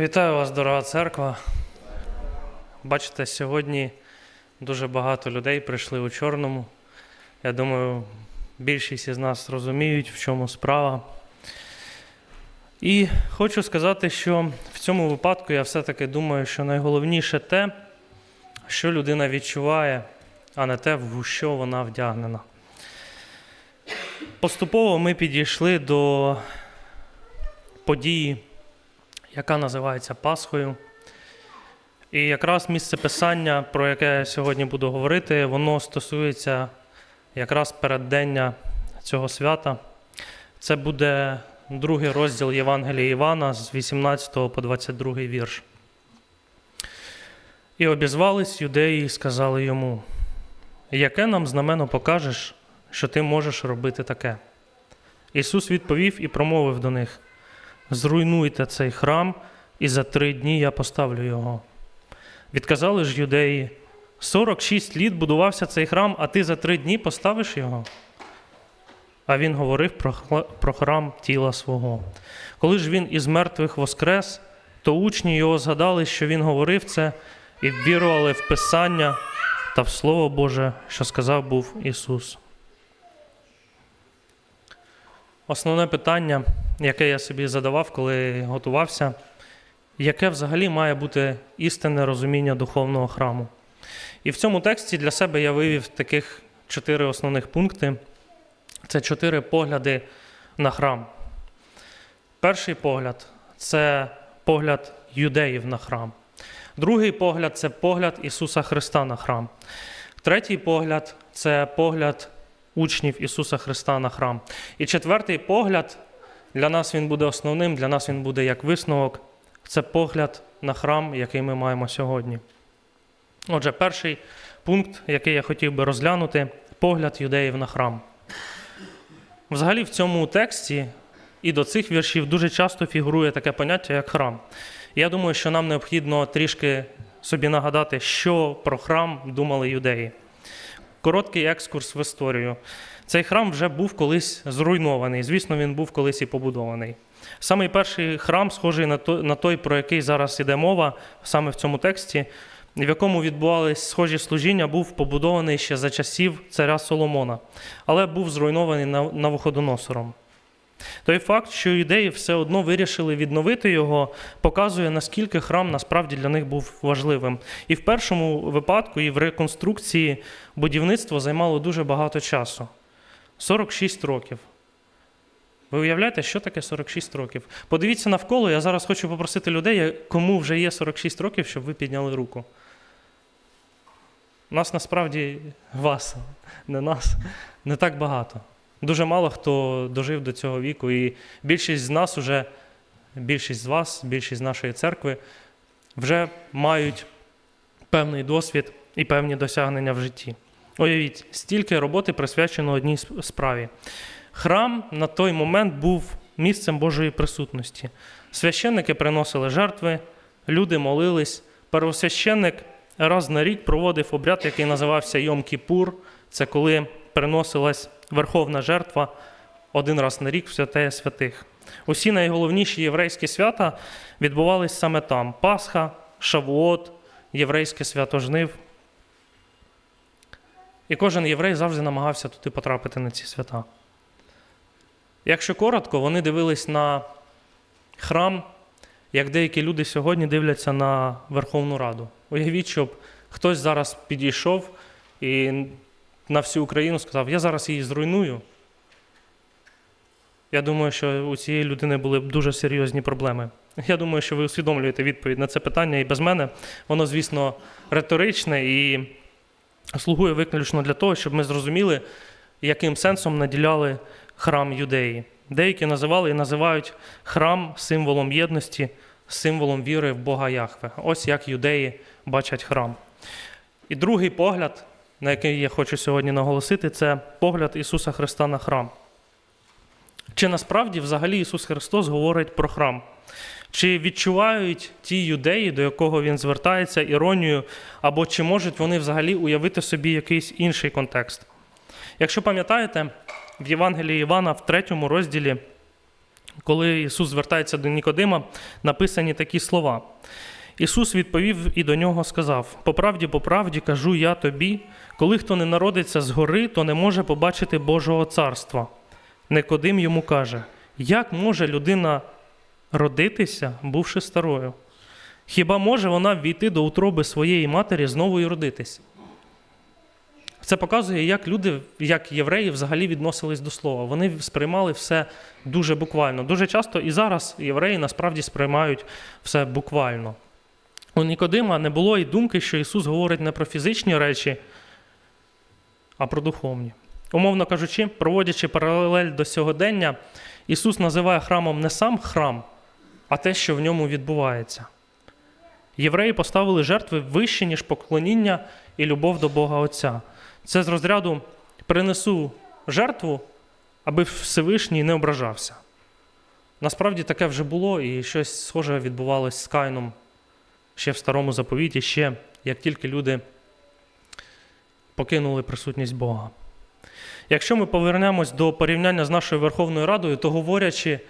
Вітаю вас, дорога церква. Бачите, сьогодні дуже багато людей прийшли у чорному. Я думаю, більшість із нас розуміють, в чому справа. І хочу сказати, що в цьому випадку я все-таки думаю, що найголовніше те, що людина відчуває, а не те, в що вона вдягнена. Поступово ми підійшли до події яка називається Пасхою. І якраз місце писання, про яке я сьогодні буду говорити, воно стосується якраз переддення цього свята. Це буде другий розділ Євангелія Івана з 18 по 22 вірш. І обізвались юдеї і сказали йому: Яке нам знамено покажеш, що ти можеш робити таке? Ісус відповів і промовив до них: Зруйнуйте цей храм, і за три дні я поставлю його. Відказали ж юдеї: 46 літ будувався цей храм, а ти за три дні поставиш його. А він говорив про, храм тіла свого. Коли ж він із мертвих воскрес, то учні його згадали, що він говорив це, і ввірували в Писання та в Слово Боже, що сказав був Ісус. Основне питання, яке я собі задавав, коли готувався, яке взагалі має бути істинне розуміння духовного храму. І в цьому тексті для себе я вивів таких чотири основних пункти. Це чотири погляди на храм. Перший погляд це погляд юдеїв на храм. Другий погляд це погляд Ісуса Христа на храм. Третій погляд це погляд учнів Ісуса Христа на храм. І четвертий погляд для нас він буде основним, для нас він буде як висновок. Це погляд на храм, який ми маємо сьогодні. Отже, перший пункт, який я хотів би розглянути, погляд юдеїв на храм. Взагалі, в цьому тексті і до цих віршів дуже часто фігурує таке поняття, як храм. Я думаю, що нам необхідно трішки собі нагадати, що про храм думали юдеї. Короткий екскурс в історію. Цей храм вже був колись зруйнований. Звісно, він був колись і побудований. Самий перший храм, схожий на той, про який зараз іде мова, саме в цьому тексті, в якому відбувались схожі служіння, був побудований ще за часів царя Соломона, але був зруйнований Нав- Навуходоносором. Той факт, що юдеї все одно вирішили відновити його, показує, наскільки храм насправді для них був важливим. І в першому випадку, і в реконструкції будівництво займало дуже багато часу 46 років. Ви уявляєте, що таке 46 років? Подивіться навколо, я зараз хочу попросити людей, кому вже є 46 років, щоб ви підняли руку. Нас насправді вас, не нас, не так багато. Дуже мало хто дожив до цього віку, і більшість з нас уже, більшість з вас, більшість з нашої церкви вже мають певний досвід і певні досягнення в житті. Уявіть, стільки роботи присвячено одній справі. Храм на той момент був місцем Божої присутності. Священники приносили жертви, люди молились. Первосвященник раз на рік проводив обряд, який називався Йом-Кіпур. Це коли приносилась верховна жертва один раз на рік в святеє святих. Усі найголовніші єврейські свята відбувались саме там: Пасха, Шавуот, єврейське свято жнив. І кожен єврей завжди намагався туди потрапити на ці свята. Якщо коротко, вони дивились на храм, як деякі люди сьогодні дивляться на Верховну Раду. Уявіть, щоб хтось зараз підійшов і на всю Україну сказав: Я зараз її зруйную. Я думаю, що у цієї людини були б дуже серйозні проблеми. Я думаю, що ви усвідомлюєте відповідь на це питання і без мене. Воно, звісно, риторичне і слугує виключно для того, щоб ми зрозуміли, яким сенсом наділяли храм юдеї. Деякі називали і називають храм символом єдності, символом віри в Бога Яхве. Ось як юдеї бачать храм. І другий погляд, на який я хочу сьогодні наголосити, це погляд Ісуса Христа на храм. Чи насправді взагалі Ісус Христос говорить про храм? Чи відчувають ті юдеї, до якого він звертається, іронію, або чи можуть вони взагалі уявити собі якийсь інший контекст? Якщо пам'ятаєте, в Євангелії Івана в третьому розділі коли Ісус звертається до Нікодима, написані такі слова. Ісус відповів і до нього сказав: По правді, по правді кажу я тобі, коли хто не народиться згори, то не може побачити Божого царства. Никодим йому каже: Як може людина родитися, бувши старою? Хіба може вона ввійти до утроби своєї матері знову і родитись? Це показує, як люди, як євреї взагалі відносились до слова. Вони сприймали все дуже буквально. Дуже часто і зараз євреї насправді сприймають все буквально. У Нікодима не було і думки, що Ісус говорить не про фізичні речі, а про духовні. Умовно кажучи, проводячи паралель до сьогодення, Ісус називає храмом не сам храм, а те, що в ньому відбувається. Євреї поставили жертви вище, ніж поклоніння і любов до Бога Отця. Це з розряду принесу жертву, аби Всевишній не ображався. Насправді таке вже було, і щось схоже відбувалося з Кайном ще в старому заповіті, ще як тільки люди покинули присутність Бога. Якщо ми повернемось до порівняння з нашою Верховною Радою, то говорячи,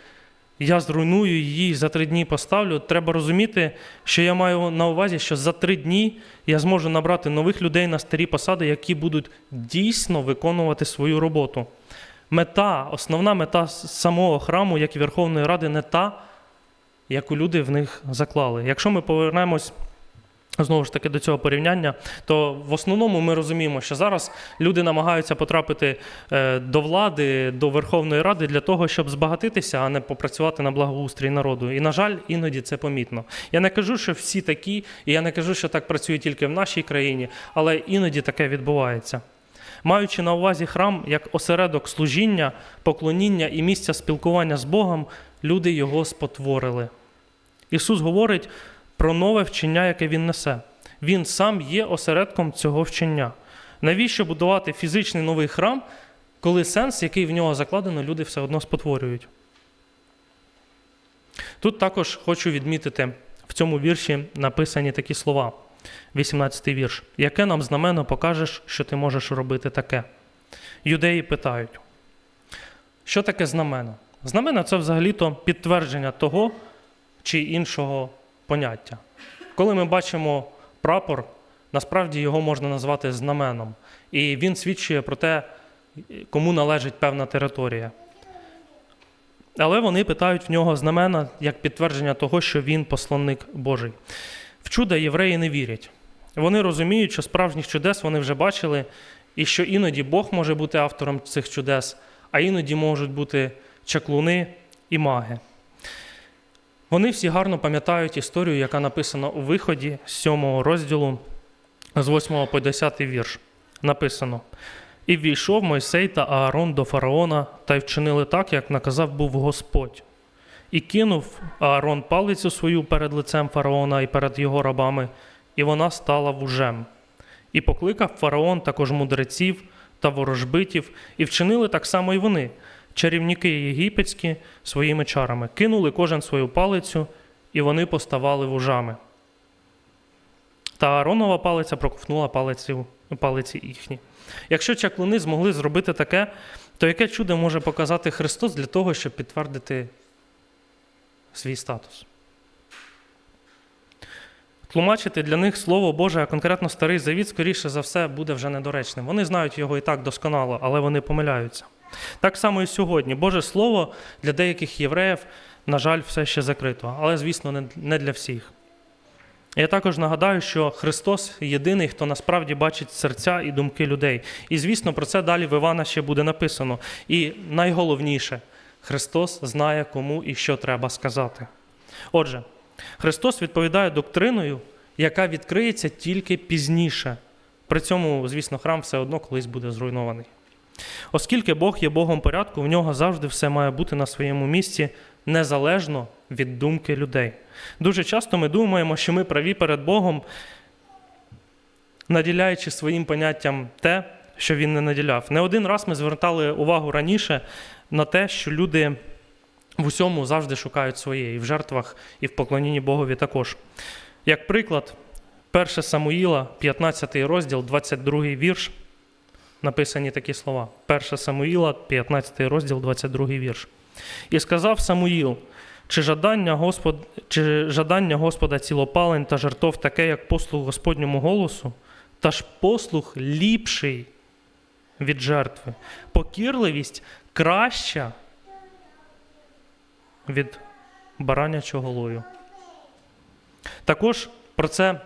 я зруйную її за три дні поставлю, треба розуміти, що я маю на увазі, що за три дні я зможу набрати нових людей на старі посади, які будуть дійсно виконувати свою роботу. Мета, основна мета самого храму, як і Верховної Ради, не та, яку люди в них заклали. Якщо ми повернемось знову ж таки до цього порівняння, то в основному ми розуміємо, що зараз люди намагаються потрапити е, до влади, до Верховної Ради для того, щоб збагатитися, а не попрацювати на благоустрій народу. І, на жаль, іноді це помітно. Я не кажу, що всі такі, і я не кажу, що так працює тільки в нашій країні, але іноді таке відбувається. Маючи на увазі храм як осередок служіння, поклоніння і місця спілкування з Богом, люди його спотворили. Ісус говорить про нове вчення, яке Він несе. Він сам є осередком цього вчення. Навіщо будувати фізичний новий храм, коли сенс, який в нього закладено, люди все одно спотворюють? Тут також хочу відмітити в цьому вірші написані такі слова. 18 вірш. Яке нам знамено покажеш, що ти можеш робити таке? Юдеї питають, що таке знамено? Знамено це взагалі-то підтвердження того чи іншого поняття. Коли ми бачимо прапор, насправді його можна назвати знаменом. І він свідчує про те, кому належить певна територія. Але вони питають в нього знамена як підтвердження того, що він посланник Божий. В чуда євреї не вірять. Вони розуміють, що справжніх чудес вони вже бачили, і що іноді Бог може бути автором цих чудес, а іноді можуть бути чаклуни і маги. Вони всі гарно пам'ятають історію, яка написана у виході з 7 розділу з 8 по 10 вірш. Написано: І ввійшов Мойсей та Аарон до фараона, та й вчинили так, як наказав був Господь. І кинув Аарон палицю свою перед лицем фараона і перед його рабами, і вона стала вужем. І покликав фараон також мудреців та ворожбитів, і вчинили так само й вони, чарівники єгипетські своїми чарами, кинули кожен свою палицю, і вони поставали вужами. Та Ааронова палиця проковтнула палиці, палиці їхні. Якщо чаклуни змогли зробити таке, то яке чудо може показати Христос для того, щоб підтвердити свій статус? Тлумачити для них Слово Боже, а конкретно Старий Завіт, скоріше за все, буде вже недоречним. Вони знають його і так досконало, але вони помиляються. Так само і сьогодні. Боже Слово для деяких євреїв, на жаль, все ще закрито, але, звісно, не для всіх. Я також нагадаю, що Христос єдиний, хто насправді бачить серця і думки людей. І, звісно, про це далі в Івана ще буде написано. І найголовніше, Христос знає, кому і що треба сказати. Отже, Христос відповідає доктриною, яка відкриється тільки пізніше. При цьому, звісно, храм все одно колись буде зруйнований. Оскільки Бог є Богом порядку, в нього завжди все має бути на своєму місці незалежно від думки людей. Дуже часто ми думаємо, що ми праві перед Богом, наділяючи своїм поняттям те, що Він не наділяв. Не один раз ми звертали увагу раніше на те, що люди в усьому завжди шукають своє, і в жертвах, і в поклонінні Богові також. Як приклад, 1 Самуїла, 15 розділ, 22 вірш, написані такі слова. 1 Самуїла, 15 розділ, 22 вірш. І сказав Самуїл, чи жадання, Господ... чи жадання Господа цілопалень та жертов таке, як послуг Господньому голосу, та ж послуг ліпший від жертви, покірливість краща від баранячого лою. Також про це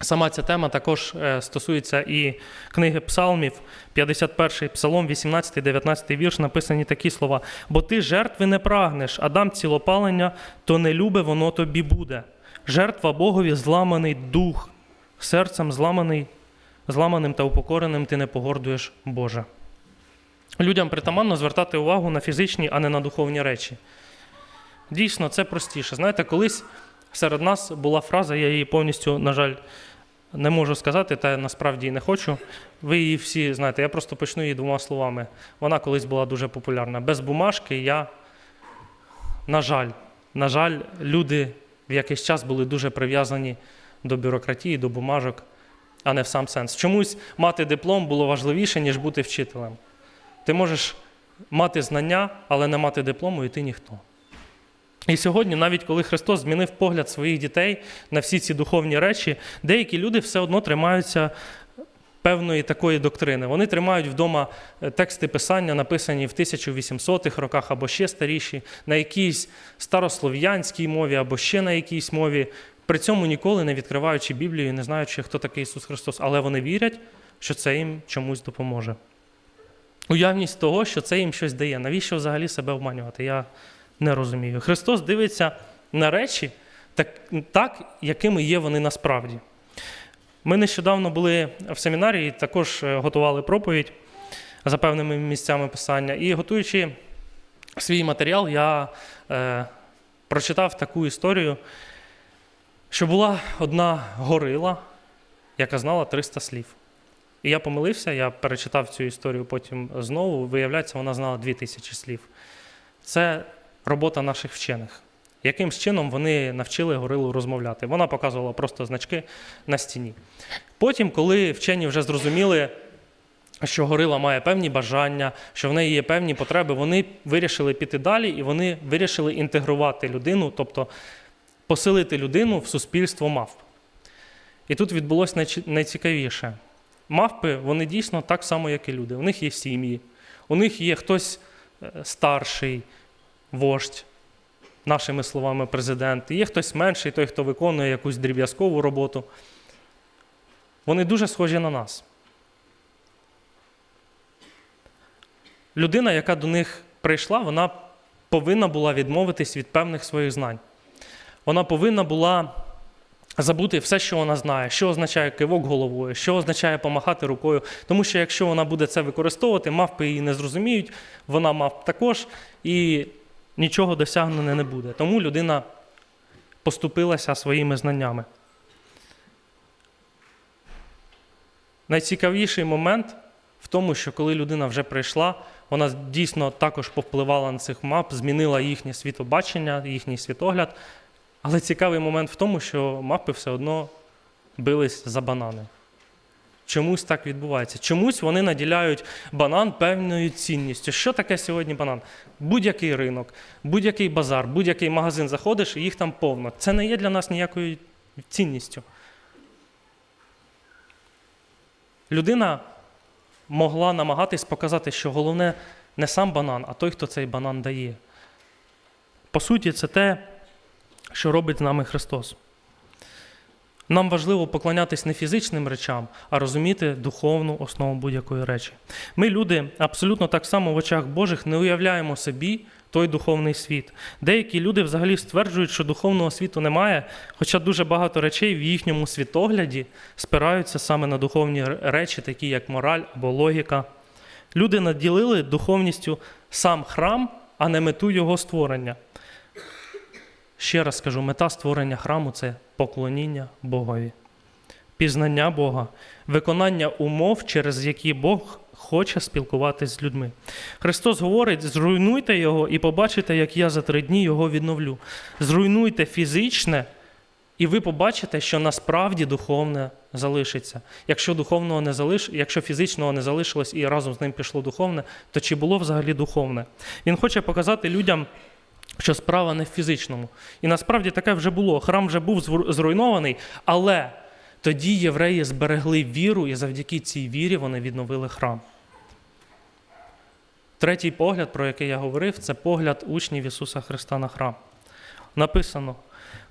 сама ця тема також е, стосується і книги Псалмів, 51 Псалом, 18, 19 вірш, написані такі слова: Бо ти жертви не прагнеш, а дам цілопалення, то не любе воно тобі буде. Жертва Богові зламаний дух, серцем зламаний, зламаним та упокореним ти не погордуєш Боже. Людям притаманно звертати увагу на фізичні, а не на духовні речі. Дійсно, це простіше. Знаєте, колись серед нас була фраза, я її повністю, на жаль, не можу сказати, та насправді і не хочу. Ви її всі знаєте, я просто почну її двома словами. Вона колись була дуже популярна. Без бумажки я, на жаль, на жаль, люди в якийсь час були дуже прив'язані до бюрократії, до бумажок, а не в сам сенс. Чомусь мати диплом було важливіше, ніж бути вчителем. Ти можеш мати знання, але не мати диплому, і ти ніхто. І сьогодні, навіть коли Христос змінив погляд своїх дітей на всі ці духовні речі, деякі люди все одно тримаються певної такої доктрини. Вони тримають вдома е, тексти писання, написані в 1800-х роках або ще старіші, на якійсь старослов'янській мові, або ще на якійсь мові, при цьому ніколи не відкриваючи Біблію і не знаючи, хто такий Ісус Христос. Але вони вірять, що це їм чомусь допоможе. Уявність того, що це їм щось дає. Навіщо взагалі себе обманювати? Я не розумію. Христос дивиться на речі так, так, якими є вони насправді. Ми нещодавно були в семінарі і також е, готували проповідь за певними місцями писання. І готуючи свій матеріал, я е, прочитав таку історію, що була одна горила, яка знала 300 слів. І я помилився, я перечитав цю історію потім знову. Виявляється, вона знала 2000 слів. Це робота наших вчених. Яким чином вони навчили горилу розмовляти? Вона показувала просто значки на стіні. Потім, коли вчені вже зрозуміли, що горила має певні бажання, що в неї є певні потреби, вони вирішили піти далі і вони вирішили інтегрувати людину, тобто поселити людину в суспільство мавп. І тут відбулося найцікавіше. Мавпи, вони дійсно так само, як і люди. У них є сім'ї, у них є хтось е, старший, вождь, нашими словами, президент. Є хтось менший, той, хто виконує якусь дріб'язкову роботу. Вони дуже схожі на нас. Людина, яка до них прийшла, вона повинна була відмовитись від певних своїх знань. Вона повинна була забути все, що вона знає, що означає кивок головою, що означає помахати рукою. Тому що якщо вона буде це використовувати, мавпи її не зрозуміють, вона мавп також, і нічого досягнене не буде. Тому людина поступилася своїми знаннями. Найцікавіший момент в тому, що коли людина вже прийшла, вона дійсно також повпливала на цих мап, змінила їхнє світобачення, їхній світогляд. Але цікавий момент в тому, що мапи все одно бились за банани. Чомусь так відбувається. Чомусь вони наділяють банан певною цінністю. Що таке сьогодні банан? Будь-який ринок, будь-який базар, будь-який магазин заходиш, і їх там повно. Це не є для нас ніякою цінністю. Людина могла намагатись показати, що головне не сам банан, а той, хто цей банан дає. По суті, це те, що робить з нами Христос. Нам важливо поклонятись не фізичним речам, а розуміти духовну основу будь-якої речі. Ми, люди, абсолютно так само в очах Божих не уявляємо собі той духовний світ. Деякі люди взагалі стверджують, що духовного світу немає, хоча дуже багато речей в їхньому світогляді спираються саме на духовні речі, такі як мораль або логіка. Люди наділили духовністю сам храм, а не мету його створення. Ще раз скажу, мета створення храму це поклоніння Богові, пізнання Бога, виконання умов, через які Бог хоче спілкуватися з людьми. Христос говорить: зруйнуйте його і побачите, як я за три дні його відновлю. Зруйнуйте фізичне, і ви побачите, що насправді духовне залишиться. Якщо духовного не залиш... якщо фізичного не залишилось і разом з ним пішло духовне, то чи було взагалі духовне? Він хоче показати людям, що справа не в фізичному. І насправді таке вже було. Храм вже був зруйнований, але тоді євреї зберегли віру, і завдяки цій вірі вони відновили храм. Третій погляд, про який я говорив, це погляд учнів Ісуса Христа на храм. Написано: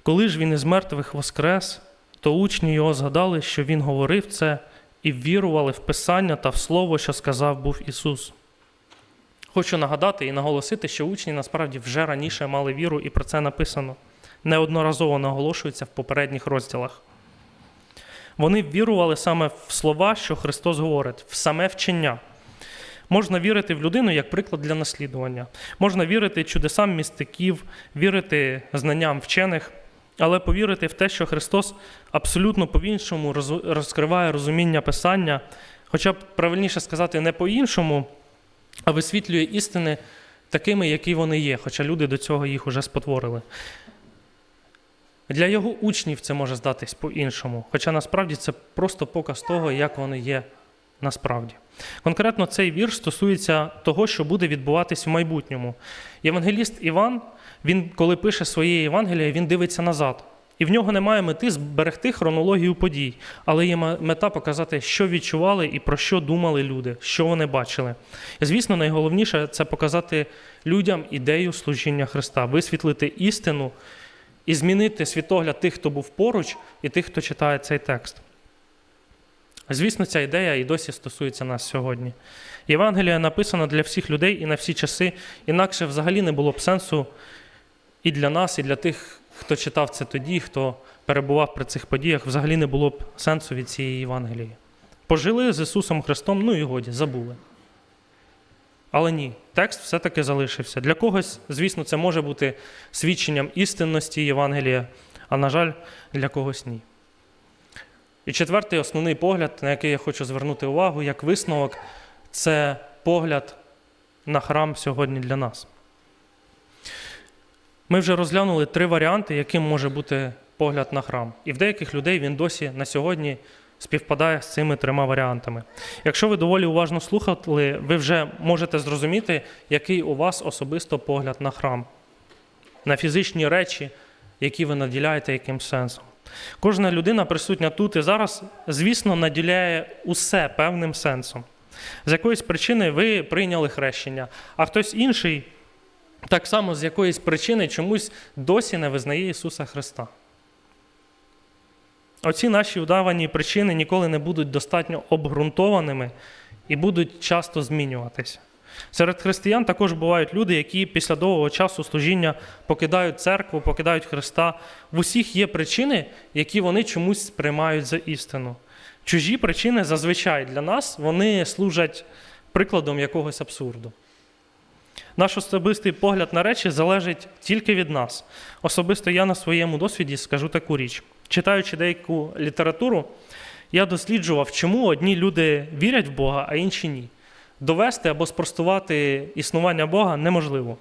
коли ж він із мертвих воскрес, то учні його згадали, що він говорив це, і ввірували в Писання та в Слово, що сказав був Ісус. Хочу нагадати і наголосити, що учні насправді вже раніше мали віру, і про це написано. Неодноразово наголошується в попередніх розділах. Вони вірували саме в слова, що Христос говорить, в саме вчення. Можна вірити в людину як приклад для наслідування. Можна вірити чудесам містиків, вірити знанням вчених, але повірити в те, що Христос абсолютно по-іншому розкриває розуміння Писання, хоча б правильніше сказати, не по-іншому, а висвітлює істини такими, які вони є, хоча люди до цього їх уже спотворили. Для його учнів це може здатись по-іншому, хоча насправді це просто показ того, як вони є насправді. Конкретно цей вірш стосується того, що буде відбуватись в майбутньому. Євангеліст Іван, він, коли пише своє Євангеліє, він дивиться назад. І в нього немає мети зберегти хронологію подій, але є мета показати, що відчували і про що думали люди, що вони бачили. І, звісно, найголовніше це показати людям ідею служіння Христа, висвітлити істину і змінити світогляд тих, хто був поруч, і тих, хто читає цей текст. Звісно, ця ідея і досі стосується нас сьогодні. Євангелія написана для всіх людей і на всі часи, інакше взагалі не було б сенсу і для нас, і для тих, хто читав це тоді, хто перебував при цих подіях, взагалі не було б сенсу від цієї Євангелії. Пожили з Ісусом Христом, ну і годі, забули. Але ні, текст все-таки залишився. Для когось, звісно, це може бути свідченням істинності Євангелія, а на жаль, для когось ні. І четвертий основний погляд, на який я хочу звернути увагу, як висновок, це погляд на храм сьогодні для нас. Ми вже розглянули три варіанти, яким може бути погляд на храм. І в деяких людей він досі на сьогодні співпадає з цими трьома варіантами. Якщо ви доволі уважно слухали, ви вже можете зрозуміти, який у вас особисто погляд на храм, на фізичні речі, які ви наділяєте яким сенсом. Кожна людина, присутня тут і зараз, звісно, наділяє усе певним сенсом. З якоїсь причини ви прийняли хрещення, а хтось інший так само з якоїсь причини чомусь досі не визнає Ісуса Христа. Оці наші удавані причини ніколи не будуть достатньо обґрунтованими і будуть часто змінюватися. Серед християн також бувають люди, які після довгого часу служіння покидають церкву, покидають Христа. В усіх є причини, які вони чомусь сприймають за істину. Чужі причини зазвичай для нас вони служать прикладом якогось абсурду. Наш особистий погляд на речі залежить тільки від нас. Особисто я на своєму досвіді скажу таку річ. Читаючи деяку літературу, я досліджував, чому одні люди вірять в Бога, а інші ні. Довести або спростувати існування Бога неможливо.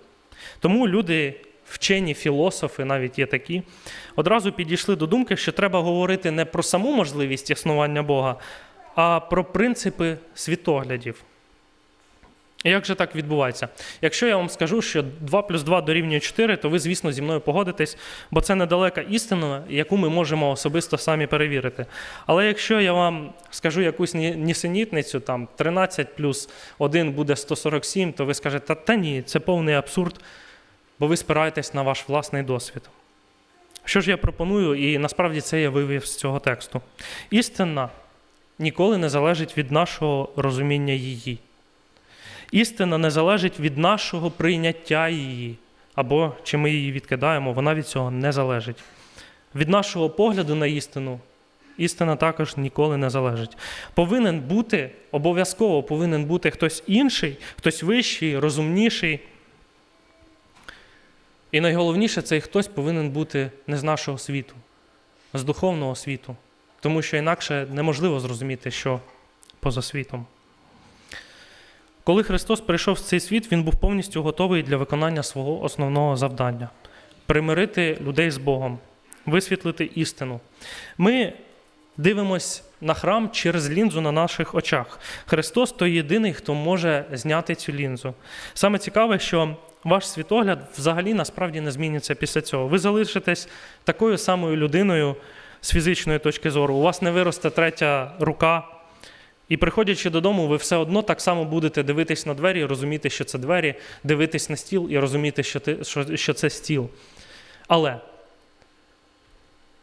Тому люди, вчені філософи, навіть є такі, одразу підійшли до думки, що треба говорити не про саму можливість існування Бога, а про принципи світоглядів. Як же так відбувається? Якщо я вам скажу, що 2 плюс 2 дорівнює 4, то ви, звісно, зі мною погодитесь, бо це недалека істина, яку ми можемо особисто самі перевірити. Але якщо я вам скажу якусь нісенітницю, там 13 плюс 1 буде 147, то ви скажете, та, та ні, це повний абсурд, бо ви спираєтесь на ваш власний досвід. Що ж я пропоную, і насправді це я вивів з цього тексту. Істина ніколи не залежить від нашого розуміння її. Істина не залежить від нашого прийняття її, або чи ми її відкидаємо, вона від цього не залежить. Від нашого погляду на істину істина також ніколи не залежить. Повинен бути, обов'язково повинен бути хтось інший, хтось вищий, розумніший. І найголовніше, цей хтось повинен бути не з нашого світу, з духовного світу, тому що інакше неможливо зрозуміти, що поза світом. Коли Христос прийшов в цей світ, Він був повністю готовий для виконання свого основного завдання примирити людей з Богом, висвітлити істину. Ми дивимось на храм через лінзу на наших очах. Христос той єдиний, хто може зняти цю лінзу. Саме цікаве, що ваш світогляд взагалі насправді не зміниться після цього. Ви залишитесь такою самою людиною з фізичної точки зору. У вас не виросте третя рука. І приходячи додому, ви все одно так само будете дивитись на двері розуміти, що це двері, дивитись на стіл і розуміти, що, ти, що, що це стіл. Але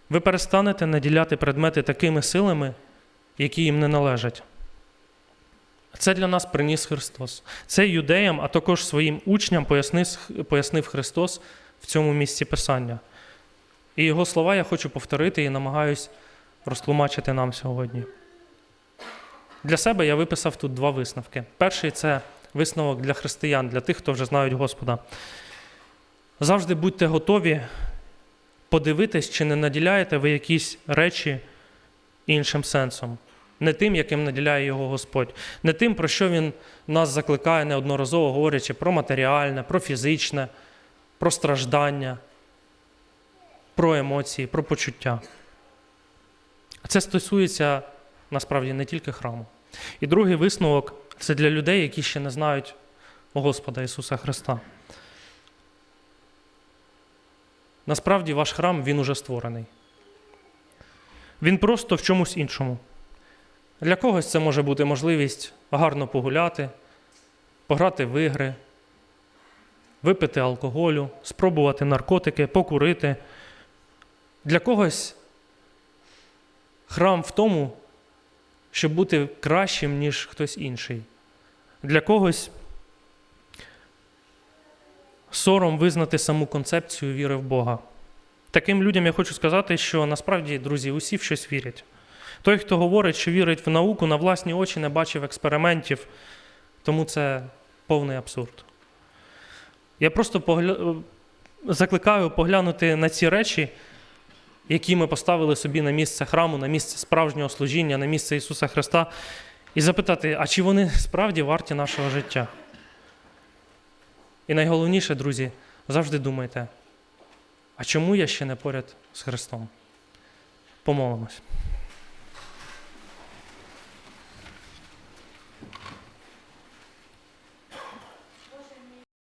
ви перестанете наділяти предмети такими силами, які їм не належать. Це для нас приніс Христос. Це юдеям, а також своїм учням пояснив Христос в цьому місці Писання. І його слова я хочу повторити і намагаюсь розтлумачити нам сьогодні. Для себе я виписав тут два висновки. Перший це висновок для християн, для тих, хто вже знають Господа. Завжди будьте готові подивитись, чи не наділяєте ви якісь речі іншим сенсом, не тим, яким наділяє його Господь, не тим, про що Він нас закликає неодноразово говорячи про матеріальне, про фізичне, про страждання, про емоції, про почуття. Це стосується насправді не тільки храму. І другий висновок це для людей, які ще не знають Господа Ісуса Христа. Насправді ваш храм він уже створений. Він просто в чомусь іншому. Для когось це може бути можливість гарно погуляти, пограти в ігри, випити алкоголю, спробувати наркотики, покурити. Для когось храм в тому, щоб бути кращим, ніж хтось інший. Для когось сором визнати саму концепцію віри в Бога. Таким людям я хочу сказати, що насправді, друзі, усі в щось вірять. Той, хто говорить, що вірить в науку, на власні очі не бачив експериментів, тому це повний абсурд. Я просто погля... закликаю поглянути на ці речі, які ми поставили собі на місце храму, на місце справжнього служіння, на місце Ісуса Христа, і запитати, а чи вони справді варті нашого життя? І найголовніше, друзі, завжди думайте, а чому я ще не поряд з Христом? Помолимось.